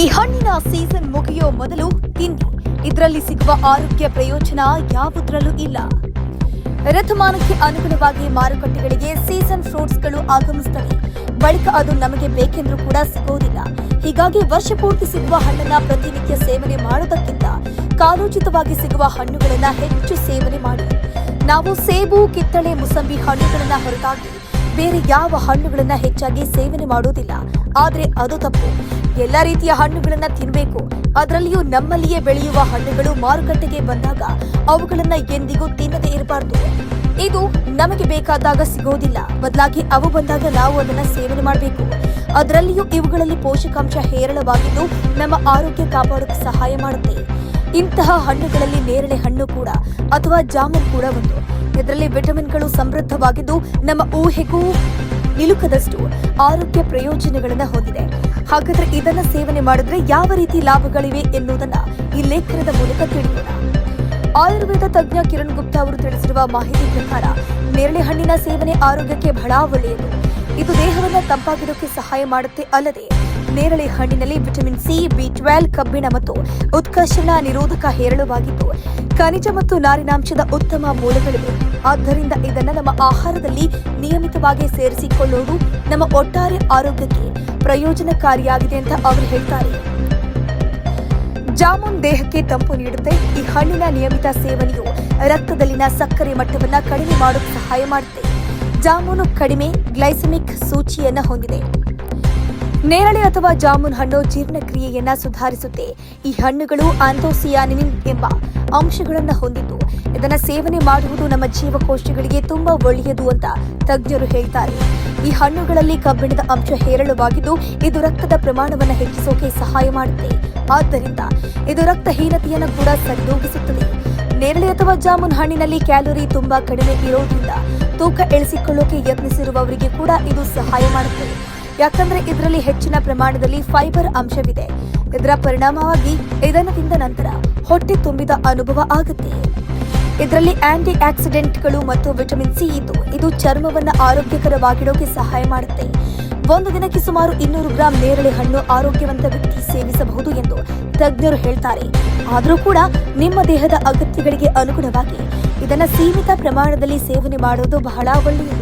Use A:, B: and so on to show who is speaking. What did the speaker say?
A: ಈ ಹಣ್ಣಿನ ಸೀಸನ್ ಮುಗಿಯೋ ಮೊದಲು ತಿನ್ನಿ. ಇದರಲ್ಲಿ ಸಿಗುವ ಆರೋಗ್ಯ ಪ್ರಯೋಜನ ಯಾವುದರಲ್ಲೂ ಇಲ್ಲ. ಋತುಮಾನಕ್ಕೆ ಅನುಗುಣವಾಗಿ ಮಾರುಕಟ್ಟೆಗಳಿಗೆ ಸೀಸನ್ ಫ್ರೂಟ್ಸ್ಗಳು ಆಗಮಿಸುತ್ತವೆ ಬಳಿಕ ಅದು ನಮಗೆ ಬೇಕೆಂದರೂ ಕೂಡ ಸಿಗೋದಿಲ್ಲ. ಹೀಗಾಗಿ ವರ್ಷ ಪೂರ್ತಿ ಸಿಗುವ ಹಣ್ಣನ್ನ ಪ್ರತಿನಿತ್ಯ ಸೇವನೆ ಮಾಡುವುದಕ್ಕಿಂತ ಕಾಲೋಚಿತವಾಗಿ ಸಿಗುವ ಹಣ್ಣುಗಳನ್ನ ಹೆಚ್ಚು ಸೇವನೆ ಮಾಡಿ. ನಾವು ಸೇಬು, ಕಿತ್ತಳೆ, ಮುಸಂಬಿ ಹಣ್ಣುಗಳನ್ನ ಹೊರತಾಗಿ ಬೇರೆ ಯಾವ ಹಣ್ಣುಗಳನ್ನ ಹೆಚ್ಚಾಗಿ ಸೇವನೆ ಮಾಡುವುದಿಲ್ಲ. ಆದರೆ ಅದು ತಪ್ಪು. ಎಲ್ಲ ರೀತಿಯ ಹಣ್ಣುಗಳನ್ನ ತಿನ್ಬೇಕು. ಅದರಲ್ಲಿಯೂ ನಮ್ಮಲ್ಲಿಯೇ ಬೆಳೆಯುವ ಹಣ್ಣುಗಳು ಮಾರುಕಟ್ಟೆಗೆ ಬಂದಾಗ ಅವುಗಳನ್ನ ಎಂದಿಗೂ ತಿನ್ನದೇ ಇರಬಾರ್ದು. ಇದು ನಮಗೆ ಬೇಕಾದಾಗ ಸಿಗೋದಿಲ್ಲ. ಬದಲಾಗಿ ಅವು ಬಂದಾಗ ನಾವು ಅದನ್ನ ಸೇವನೆ ಮಾಡಬೇಕು. ಅದರಲ್ಲಿಯೂ ಇವುಗಳಲ್ಲಿ ಪೋಷಕಾಂಶ ಹೇರಳವಾಗಿದ್ದು ನಮ್ಮ ಆರೋಗ್ಯ ಕಾಪಾಡೋಕೆ ಸಹಾಯ ಮಾಡುತ್ತೆ. ಇಂತಹ ಹಣ್ಣುಗಳಲ್ಲಿ ನೇರಳೆ ಹಣ್ಣು ಕೂಡ ಅಥವಾ ಜಾಮೂನ್ ಕೂಡ ಒಂದು. ಇದರಲ್ಲಿ ವಿಟಮಿನ್ಗಳು ಸಮೃದ್ಧವಾಗಿದ್ದು ನಮ್ಮ ಊಹೆಗೂ ನಿಲುಕದಷ್ಟು ಆರೋಗ್ಯ ಪ್ರಯೋಜನಗಳನ್ನು ಹೊಂದಿದೆ. ಹಾಗಾದ್ರೆ ಇದನ್ನ ಸೇವನೆ ಮಾಡಿದ್ರೆ ಯಾವ ರೀತಿ ಲಾಭಗಳಿವೆ ಎನ್ನುವುದನ್ನ ಈ ಲೇಖನದ ಮೂಲಕ ತಿಳಿಯೋಣ. ಆಯುರ್ವೇದ ತಜ್ಞ ಕಿರಣ್ ಗುಪ್ತಾ ಅವರು ತಿಳಿಸಿರುವ ಮಾಹಿತಿ ಪ್ರಕಾರ, ನೇರಳೆ ಹಣ್ಣಿನ ಸೇವನೆ ಆರೋಗ್ಯಕ್ಕೆ ಬಹಳ ಒಳ್ಳೆಯದು. ಇದು ದೇಹವನ್ನು ತಂಪಾಗಿಡೋಕೆ ಸಹಾಯ ಮಾಡುತ್ತೆ ಅಲ್ಲದೆ ನೇರಳೆ ಹಣ್ಣಿನಲ್ಲಿ ವಿಟಮಿನ್ ಸಿ ಬಿ ಟ್ವೆಲ್ ಕಬ್ಬಿಣ ಮತ್ತು ಉತ್ಕರ್ಷಣ ನಿರೋಧಕ ಹೇರಳವಾಗಿದ್ದು, ಖನಿಜ ಮತ್ತು ನಾರಿನಾಂಶದ ಉತ್ತಮ ಮೂಲಗಳಿವೆ. ಆದ್ದರಿಂದ ಇದನ್ನು ನಮ್ಮ ಆಹಾರದಲ್ಲಿ ನಿಯಮಿತವಾಗಿ ಸೇರಿಸಿಕೊಳ್ಳುವುದು ನಮ್ಮ ಒಟ್ಟಾರೆ ಆರೋಗ್ಯಕ್ಕೆ ಪ್ರಯೋಜನಕಾರಿಯಾಗಿದೆ ಅಂತ ಅವರು ಹೇಳ್ತಾರೆ. ಜಾಮೂನ್ ದೇಹಕ್ಕೆ ತಂಪು ನೀಡುತ್ತೆ. ಈ ಹಣ್ಣಿನ ನಿಯಮಿತ ಸೇವನೆಯು ರಕ್ತದಲ್ಲಿನ ಸಕ್ಕರೆ ಮಟ್ಟವನ್ನು ಕಡಿಮೆ ಮಾಡಲು ಸಹಾಯ ಮಾಡುತ್ತೆ. ಜಾಮೂನು ಕಡಿಮೆ ಗ್ಲೈಸಮಿಕ್ ಸೂಚಿಯನ್ನು ಹೊಂದಿದೆ. ನೇರಳೆ ಅಥವಾ ಜಾಮೂನ್ ಹಣ್ಣು ಜೀರ್ಣಕ್ರಿಯೆಯನ್ನ ಸುಧಾರಿಸುತ್ತೆ. ಈ ಹಣ್ಣುಗಳು ಆಂಥೋಸಿಯಾನಿನ್ ಎಂಬ ಅಂಶಗಳನ್ನು ಹೊಂದಿದ್ದು. ಇದನ್ನು ಸೇವನೆ ಮಾಡುವುದು ನಮ್ಮ ಜೀವಕೋಶಗಳಿಗೆ ತುಂಬಾ ಒಳ್ಳೆಯದು ಅಂತ ತಜ್ಞರು ಹೇಳ್ತಾರೆ. ಈ ಹಣ್ಣುಗಳಲ್ಲಿ ಕಬ್ಬಿಣದ ಅಂಶ ಹೇರಳವಾಗಿದ್ದು, ಇದು ರಕ್ತದ ಪ್ರಮಾಣವನ್ನು ಹೆಚ್ಚಿಸೋಕೆ ಸಹಾಯ ಮಾಡುತ್ತೆ. ಆದ್ದರಿಂದ ಇದು ರಕ್ತಹೀನತೆಯನ್ನು ಕೂಡ ಸರಿದೂಗಿಸುತ್ತದೆ ನೇರಳೆ ಅಥವಾ ಜಾಮೂನ್ ಹಣ್ಣಿನಲ್ಲಿ ಕ್ಯಾಲೋರಿ ತುಂಬಾ ಕಡಿಮೆ ಇರೋದ್ರಿಂದ ತೂಕ ಇಳಿಸಿಕೊಳ್ಳೋಕೆ ಯತ್ನಿಸಿರುವವರಿಗೆ ಕೂಡ ಇದು ಸಹಾಯ ಮಾಡುತ್ತದೆ. ಯಾಕಂದ್ರೆ ಇದರಲ್ಲಿ ಹೆಚ್ಚಿನ ಪ್ರಮಾಣದಲ್ಲಿ ಫೈಬರ್ ಅಂಶವಿದೆ. ಇದರ ಪರಿಣಾಮವಾಗಿ ಇದನ್ನು ತಿಂದ ನಂತರ ಹೊಟ್ಟೆ ತುಂಬಿದ ಅನುಭವ ಆಗುತ್ತೆ. ಇದರಲ್ಲಿ ಆಂಟಿ ಆಕ್ಸಿಡೆಂಟ್ಗಳು ಮತ್ತು ವಿಟಮಿನ್ ಸಿ ಇದ್ದು, ಇದು ಚರ್ಮವನ್ನ ಆರೋಗ್ಯಕರವಾಗಿಡೋಕೆ ಸಹಾಯ ಮಾಡುತ್ತೆ. ಒಂದು ದಿನಕ್ಕೆ ಸುಮಾರು ಇನ್ನೂರು ಗ್ರಾಂ ನೇರಳೆ ಹಣ್ಣು ಆರೋಗ್ಯವಂತ ವ್ಯಕ್ತಿ ಸೇವಿಸಬಹುದು ಎಂದು ತಜ್ಞರು ಹೇಳ್ತಾರೆ. ಆದರೂ ಕೂಡ ನಿಮ್ಮ ದೇಹದ ಅಗತ್ಯಗಳಿಗೆ ಅನುಗುಣವಾಗಿ ಇದನ್ನು ಸೀಮಿತ ಪ್ರಮಾಣದಲ್ಲಿ ಸೇವನೆ ಮಾಡೋದು ಬಹಳ ಒಳ್ಳೆಯದು.